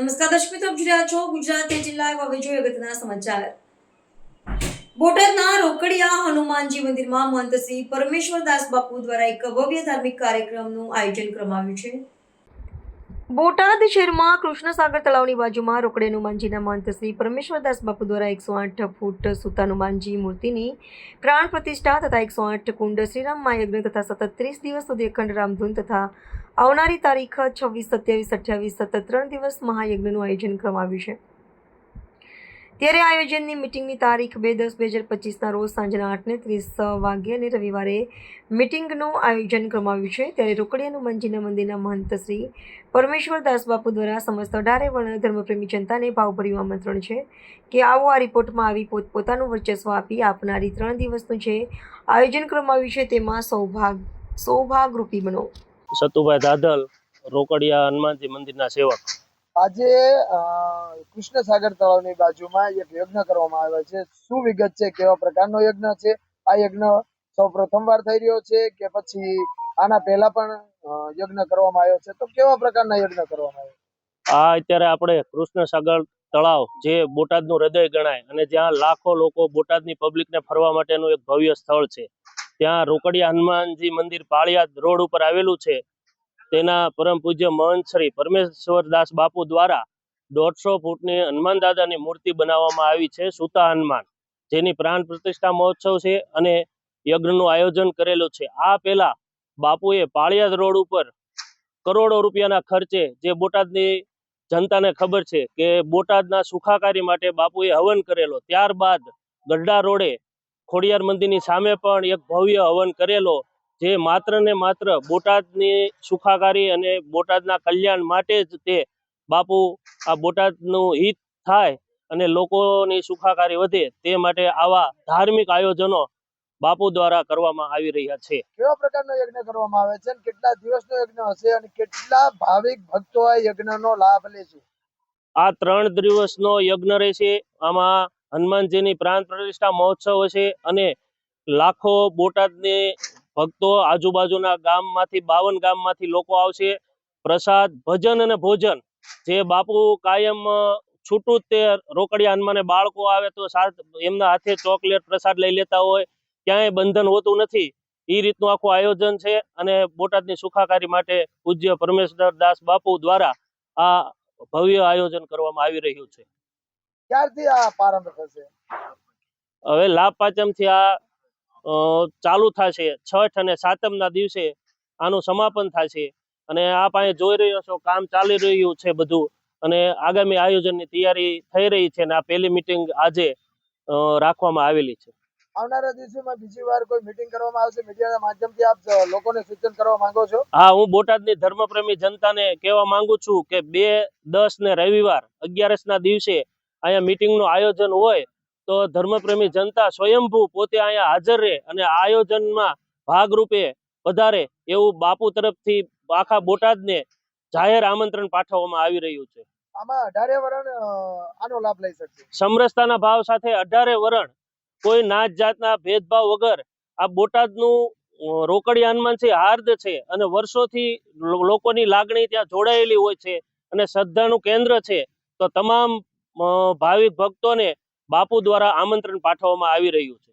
નમસ્કાર, દર્શક મિત્રો જોઈ છો ગુજરાત જિલ્લા હવે જોઈએ અગત્યના સમાચાર. બોટાદના રોકડિયા હનુમાનજી મંદિરમાં મહંત પરમેશ્વર પરમેશ્વરદાસ બાપુ દ્વારા એક ભવ્ય ધાર્મિક કાર્યક્રમનું આયોજન કરવામાં આવ્યું છે. બોટાદ શહેરમાં કૃષ્ણસાગર તળાવની બાજુમાં રોકડે હનુમાનજીના મહંત શ્રી પરમેશ્વરદાસ બાપુ દ્વારા એકસો આઠ ફૂટ સુતા હનુમાનજી મૂર્તિની પ્રાણ પ્રતિષ્ઠા તથા એકસો આઠ કુંડ શ્રીરામ મહાયજ્ઞ તથા સતત ત્રીસ દિવસ સુધી અખંડ રામધૂન તથા આવનારી તારીખ છવ્વીસ, સત્યાવીસ, અઠ્યાવીસ, સતત ત્રણ દિવસ મહાયજ્ઞનું આયોજન કરવામાં આવ્યું છે. ત્યારે આયોજનની મિટિંગની તારીખ બે દસ બે હજાર પચીસના રોજ સાંજના આઠને ત્રીસ વાગ્યે અને રવિવારે મિટિંગનું આયોજન કરવામાં આવ્યું છે. ત્યારે રોકડી હનુમાનજીના મંદિરના મહંત શ્રી પરમેશ્વર દાસ બાપુ દ્વારા સમસ્ત અઢારે વર્ણ ધર્મપ્રેમી જનતાને ભાવભર્યું આમંત્રણ છે કે આવો આ રિપોર્ટમાં આવી પોતપોતાનું વર્ચસ્વ આપી આપનારી ત્રણ દિવસનું જે આયોજન કરવામાં આવ્યું છે તેમાં સૌભાગ, સૌભાગરૂપી બનો. સતુભાઈ દાદલ રોકડિયા હનુમાનજી મંદિરના સેવક. આજે કૃષ્ણ સાગર તળાવની બાજુમાં એક યજ્ઞ કરવામાં આવ્યો છે. શું વિગત છે? કેવા પ્રકારનો યજ્ઞ છે? આ યજ્ઞ સૌ પ્રથમવાર થઈ રહ્યો છે કે પછી આના પહેલા પણ યજ્ઞ કરવામાં આવ્યો છે? તો કેવા પ્રકારના યજ્ઞ કરવામાં આવ્યો? આ અત્યારે આપણે કૃષ્ણ સાગર તળાવ જે બોટાદનું હૃદય ગણાય અને જ્યાં લાખો લોકો બોટાદની પબ્લિકને ફરવા માટેનું એક ભવ્ય સ્થળ છે. ત્યાં રોકડિયા હનુમાનજી મંદિર પાળિયાદ રોડ ઉપર આવેલું છે. તેના પરમ પૂજ્ય મહંત શ્રી પરમેશ્વરદાસ બાપુ દ્વારા દોઢસો ફૂટની હનુમાન દાદાની મૂર્તિ બનાવવામાં આવી છે સુતા હનુમાન. જેની પ્રાણ પ્રતિષ્ઠા મહોત્સવ છે અને યજ્ઞનું આયોજન કરેલું છે. આ પહેલા બાપુએ પાળિયાદ રોડ ઉપર કરોડો રૂપિયાના ખર્ચે જે બોટાદની જનતાને ખબર છે કે બોટાદના સુખાકારી માટે બાપુએ હવન કરેલો. ત્યારબાદ ગઢડા રોડે ખોડિયાર મંદિરની સામે પણ એક ભવ્ય હવન કરેલો જે માત્ર ને માત્ર બોટાદની સુખાકારી અને બોટાદના કલ્યાણ માટે જ તે બાપુ આ બોટાદનું હિત થાય અને લોકોની સુખાકારી વધે તે માટે આવા ધાર્મિક આયોજનો બાપુ દ્વારા કરવામાં આવી રહ્યા છે. કેવા પ્રકારનો યજ્ઞ કરવામાં આવે છે કેટલા દિવસનો યજ્ઞ હશે અને કેટલા ભાવિક ભક્તો આ યજ્ઞનો લાભ લે છે આ ત્રણ દિવસનો યજ્ઞ રહેશે. આમાં હનુમાનજીની પ્રાણ પ્રતિષ્ઠા મહોત્સવ હશે અને લાખો બોટાદની ભક્તો આજુબાજુના ગામમાંથી, બાવન ગામમાંથી લોકો આવશે. પ્રસાદ, ભજન અને ભોજન. જે બાપુ કાયમ છૂટું તે રોકડિયા હનુમાને બાળકો આવે તો એમના હાથે ચોકલેટ પ્રસાદ લઈ લેતા હોય. ક્યાંય બંધન હોતું નથી. એ રીતનું આખું આયોજન છે અને બોટાદની સુખાકારી માટે પૂજ્ય પરમેશ્વર દાસ બાપુ દ્વારા આ ભવ્ય આયોજન કરવામાં આવી રહ્યું છે. ક્યારથી આ પ્રારંભ થશે? હવે લાભ પાંચમથી આ ચાલુ થશે. છઠ અને સાતમના દિવસે આનું સમાપન થશે. અને આપ અહીં જોઈ રહ્યો છો કામ ચાલી રહ્યું છે બધું. અને આગામી આયોજનની તૈયારી થઈ રહી છે અને આ પહેલી મીટિંગ આજે રાખવામાં આવેલી છે. આવનારા દિવસોમાં બીજી વાર કોઈ મીટિંગ કરવામાં આવશે? મીડિયાના માધ્યમથી આપ લોકોને સૂચન કરવા માંગો છો? હા હું બોટાદની ધર્મપ્રેમી જનતાને કહેવા માંગુ છું કે બે દસ ને રવિવાર અગિયારસ ના દિવસે અહીંયા મિટિંગનું આયોજન હોય તો ધર્મપ્રેમી જનતા સ્વયંભૂ પોતે અહીંયા હાજર રહે અને આયોજનમાં ભાગરૂપે વધારે એવું બાપુ તરફથી આખા બોટાદને જાહેર આમંત્રણ પાઠવવામાં આવી રહ્યું છે. સમરસતાના ભાવ સાથે અઢારે વરણ કોઈ નાત જાતના ભેદભાવ વગર આ બોટાદનું રોકડી રોકડિયા હનુમાન છે હાર્દ છે અને વર્ષોથી લોકોની લાગણી ત્યાં જોડાયેલી હોય છે અને શ્રદ્ધાનું કેન્દ્ર છે તો તમામ ભાવિક ભક્તોને બાપુ દ્વારા આમંત્રણ પાઠવવામાં આવી રહ્યું છે.